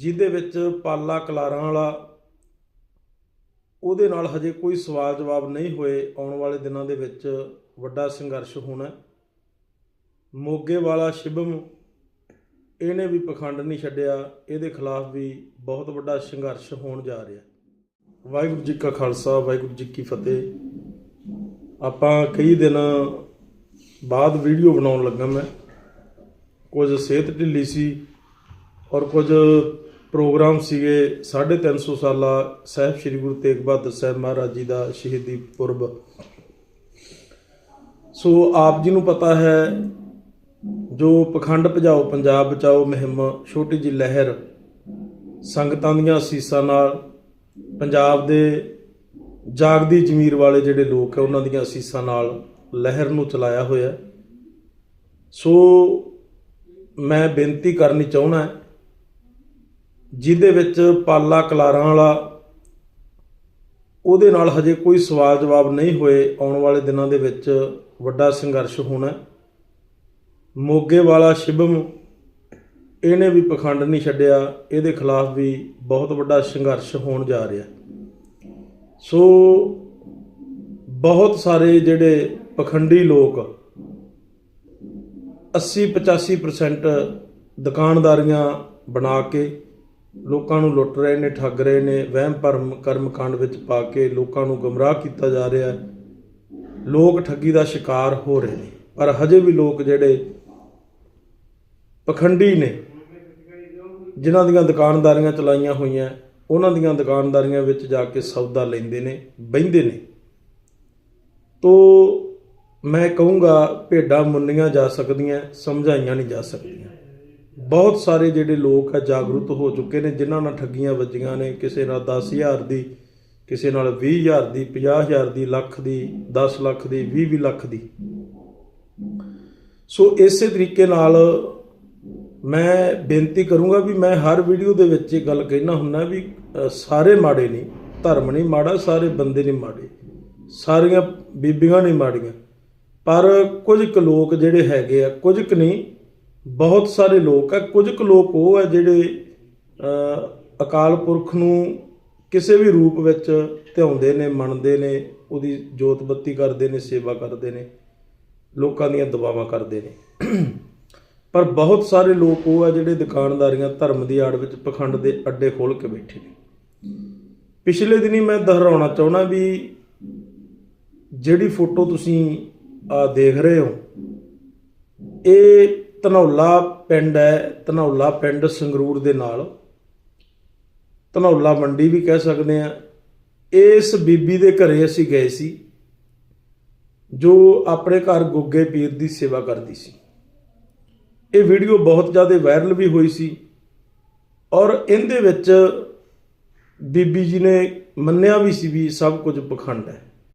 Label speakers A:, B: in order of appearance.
A: ਜਿਹਦੇ ਵਿੱਚ ਪਾਲਾ ਕਲਾਰਾਂ ਵਾਲਾ ਉਹਦੇ ਨਾਲ ਹਜੇ ਕੋਈ ਸਵਾਲ ਜਵਾਬ ਨਹੀਂ ਹੋਏ, ਆਉਣ ਵਾਲੇ ਦਿਨਾਂ ਦੇ ਵਿੱਚ ਵੱਡਾ ਸੰਘਰਸ਼ ਹੋਣਾ ਮੋਗੇ ਵਾਲਾ ਸ਼ਿਵਮ ਇਹਨੇ ਵੀ ਪਖੰਡ ਨਹੀਂ ਛੱਡਿਆ, ਇਹਦੇ ਖਿਲਾਫ ਵੀ ਬਹੁਤ ਵੱਡਾ ਸੰਘਰਸ਼ ਹੋਣ ਜਾ ਰਿਹਾ ਵਾਹਿਗੁਰੂ ਜੀ ਕਾ ਖਾਲਸਾ, ਵਾਹਿਗੁਰੂ ਜੀ ਕੀ ਫਤਿਹ। ਆਪਾਂ ਕਈ ਦਿਨ ਬਾਅਦ ਵੀਡੀਓ ਬਣਾਉਣ ਲੱਗਾ ਮੈਂ। ਕੁਝ ਸਿਹਤ ਢਿੱਲੀ ਸੀ ਔਰ ਕੁਝ ਪ੍ਰੋਗਰਾਮ ਸੀਗੇ 350 ਸਾਲਾ ਸਾਹਿਬ ਸ੍ਰੀ ਗੁਰੂ ਤੇਗ ਬਹਾਦਰ ਸਾਹਿਬ ਮਹਾਰਾਜ ਜੀ ਦਾ ਸ਼ਹੀਦੀ ਪੁਰਬ। ਸੋ ਆਪ ਜੀ ਨੂੰ ਪਤਾ ਹੈ, ਜੋ ਪਖੰਡ ਭਜਾਓ, ਪੰਜਾਬ ਬਚਾਓ ਮੁਹਿੰਮ, ਛੋਟੀ ਜੀ ਲਹਿਰ, ਸੰਗਤਾਂ ਦੀਆਂ ਅਸੀਸਾਂ ਨਾਲ ਪੰਜਾਬ ਦੇ ਜਾਗਦੀ ਜ਼ਮੀਰ ਵਾਲੇ ਜਿਹੜੇ ਲੋਕ ਹੈ, ਉਹਨਾਂ ਦੀਆਂ ਅਸੀਸਾਂ ਨਾਲ ਲਹਿਰ ਨੂੰ ਚਲਾਇਆ ਹੋਇਆ। ਸੋ ਮੈਂ ਬੇਨਤੀ ਕਰਨੀ ਚਾਹੁੰਦਾ ਜਿਹਦੇ ਵਿੱਚ ਪਾਲਾ ਕਲਾਰਾਂ ਵਾਲਾ ਉਹਦੇ ਨਾਲ ਹਜੇ ਕੋਈ ਸਵਾਲ ਜਵਾਬ ਨਹੀਂ ਹੋਏ, ਆਉਣ ਵਾਲੇ ਦਿਨਾਂ ਦੇ ਵਿੱਚ ਵੱਡਾ ਸੰਘਰਸ਼ ਹੋਣਾ ਮੋਗੇ ਵਾਲਾ ਸ਼ਿਵਮ ਇਹਨੇ ਵੀ ਪਖੰਡ ਨਹੀਂ ਛੱਡਿਆ, ਇਹਦੇ ਖਿਲਾਫ ਵੀ ਬਹੁਤ ਵੱਡਾ ਸੰਘਰਸ਼ ਹੋਣ ਜਾ ਰਿਹਾ ਸੋ ਬਹੁਤ ਸਾਰੇ ਜਿਹੜੇ ਪਖੰਡੀ ਲੋਕ 80 85% ਦੁਕਾਨਦਾਰੀਆਂ ਬਣਾ ਕੇ ਲੋਕਾਂ ਨੂੰ ਲੁੱਟ ਰਹੇ ਨੇ, ਠੱਗ ਰਹੇ ਨੇ, ਵਹਿਮ ਭਰਮ ਕਰਮਕਾਂਡ ਵਿੱਚ ਪਾ ਕੇ ਲੋਕਾਂ ਨੂੰ ਗਮਰਾਹ ਕੀਤਾ ਜਾ ਰਿਹਾ ਹੈ। ਲੋਕ ਠੱਗੀ ਦਾ ਸ਼ਿਕਾਰ ਹੋ ਰਹੇ ਨੇ, ਪਰ ਹਜੇ ਵੀ ਲੋਕ ਜਿਹੜੇ ਪਖੰਡੀ ਨੇ, ਜਿਨ੍ਹਾਂ ਦੀਆਂ ਦੁਕਾਨਦਾਰੀਆਂ ਚਲਾਈਆਂ ਹੋਈਆਂ, ਉਹਨਾਂ ਦੀਆਂ ਦੁਕਾਨਦਾਰੀਆਂ ਵਿੱਚ ਜਾ ਕੇ ਸੌਦਾ ਲੈਂਦੇ ਨੇ, ਬਹਿੰਦੇ ਨੇ। ਤੋ ਮੈਂ ਕਹੂੰਗਾ, ਭੇਡਾਂ ਮੁੰਨੀਆਂ ਜਾ ਸਕਦੀਆਂ, ਸਮਝਾਈਆਂ ਨਹੀਂ ਜਾ ਸਕਦੀਆਂ। ਬਹੁਤ ਸਾਰੇ ਜਿਹੜੇ ਲੋਕ ਆ ਜਾਗਰੂਕ ਹੋ ਚੁੱਕੇ ਨੇ, ਜਿਨ੍ਹਾਂ ਨਾਲ ਠੱਗੀਆਂ ਵੱਜੀਆਂ ਨੇ, ਕਿਸੇ ਨਾਲ 10000 ਦੀ, ਕਿਸੇ ਨਾਲ 20000 ਦੀ 50000 ਦੀ, ਲੱਖ ਦੀ 10 ਲੱਖ ਦੀ 20 20 ਲੱਖ ਦੀ। ਸੋ ਇਸੇ ਤਰੀਕੇ ਨਾਲ ਮੈਂ ਬੇਨਤੀ ਕਰੂੰਗਾ ਵੀ ਮੈਂ ਹਰ ਵੀਡੀਓ ਦੇ ਵਿੱਚ ਇਹ ਗੱਲ ਕਹਿਣਾ ਹੁੰਦਾ ਵੀ ਸਾਰੇ ਮਾੜੇ ਨਹੀਂ, ਧਰਮ ਨਹੀਂ ਮਾੜਾ, ਸਾਰੇ ਬੰਦੇ ਨਹੀਂ ਮਾੜੇ, ਸਾਰੀਆਂ ਬੀਬੀਆਂ ਨਹੀਂ ਮਾੜੀਆਂ। ਪਰ ਕੁਝ ਕੁ ਲੋਕ ਜਿਹੜੇ ਹੈਗੇ ਆ, ਕੁਝ ਕੁ ਨਹੀਂ ਬਹੁਤ ਸਾਰੇ ਲੋਕ ਆ, ਕੁਝ ਕੁ ਲੋਕ ਉਹ ਆ ਜਿਹੜੇ ਅਕਾਲ ਪੁਰਖ ਨੂੰ ਕਿਸੇ ਵੀ ਰੂਪ ਵਿੱਚ ਧਿਆਉਂਦੇ ਨੇ, ਮੰਨਦੇ ਨੇ, ਉਹਦੀ ਜੋਤ ਬੱਤੀ ਕਰਦੇ ਨੇ, ਸੇਵਾ ਕਰਦੇ ਨੇ, ਲੋਕਾਂ ਦੀਆਂ ਦੁਆਵਾਂ ਕਰਦੇ ਨੇ। ਪਰ ਬਹੁਤ ਸਾਰੇ ਲੋਕ ਉਹ ਆ ਜਿਹੜੇ ਦੁਕਾਨਦਾਰੀਆਂ, ਧਰਮ ਦੀ ਆੜ ਵਿੱਚ ਪਖੰਡ ਦੇ ਅੱਡੇ ਖੋਲ ਕੇ ਬੈਠੇ ਨੇ। ਪਿਛਲੇ ਦਿਨੀ ਮੈਂ ਦੁਹਰਾਉਣਾ ਚਾਹੁੰਦਾ ਵੀ ਜਿਹੜੀ ਫੋਟੋ ਤੁਸੀਂ ਆ ਦੇਖ ਰਹੇ ਹੋ, ਇਹ ਧਨੌਲਾ ਪਿੰਡ ਹੈ, ਧਨੌਲਾ ਪਿੰਡ ਸੰਗਰੂਰ ਦੇ ਨਾਲ। ਧਨੌਲਾ ਮੰਡੀ ਵੀ ਕਹਿ ਸਕਦੇ ਆ ਇਸ ਬੀਬੀ ਦੇ ਘਰੇ ਅਸੀਂ ਗਏ ਸੀ, ਜੋ ਆਪਣੇ ਘਰ ਗੁੱਗੇ ਪੀਰ ਦੀ ਸੇਵਾ ਕਰਦੀ ਸੀ। ਇਹ ਵੀਡੀਓ ਬਹੁਤ ਜ਼ਿਆਦਾ ਵਾਇਰਲ ਵੀ ਹੋਈ ਸੀ ਔਰ ਇਹਦੇ ਵਿੱਚ ਬੀਬੀ ਜੀ ਨੇ ਮੰਨਿਆ ਵੀ ਸੀ ਵੀ ਸਭ ਕੁਝ ਪਖੰਡ ਹੈ।